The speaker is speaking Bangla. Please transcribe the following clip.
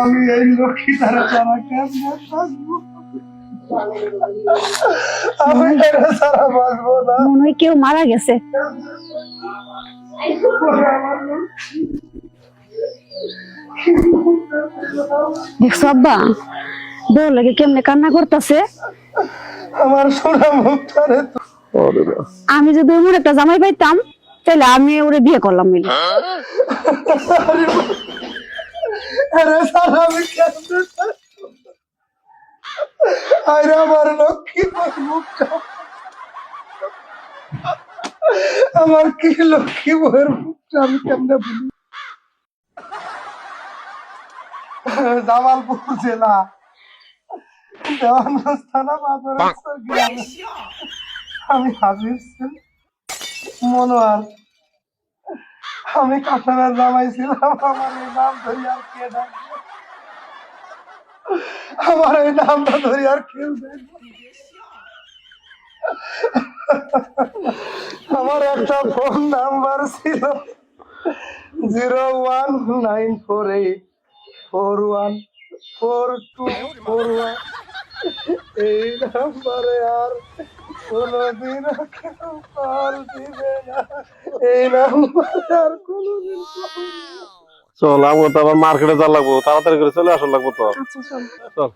আমি এই লক্ষ্মী তারা ছাড়া কেমন থাকব আমি ছাড়া বাঁচবো না। মনে কেউ মারা গেছে। দেখছ আব্বা বউ লাগে কেমনে কান্না করতেছে? আমার সোনা তো আমি যদি এমন একটা জামাই পাইতাম তাহলে আমি ওরে বিয়ে করলাম মিলে। আরে আমার লক্ষ্মী আমার কি লক্ষ্মী বউয়ের মুখটা আমি কেমনে বলি জামালপুর জেলা। মাদরাসা গ্রামে আমি হাজির। মনোয়ার আমি কাঁঠালের জামাই ছিলাম, আমার এই নাম ধরি আর কে আমার এই নামটা ধরি আর দেখবে আমার একটা ফোন নাম্বার ছিল zero one nine four eight four one four two four one. এই নাম্বারে আর কোনোদিন কেউ কল দিবে না। এই নাম্বারে আর কোনোদিন call দিবে না। চল আমার তো আবার মার্কেটে যা লাগবো। তাড়াতাড়ি করে চলে আসা লাগবো তো। চল।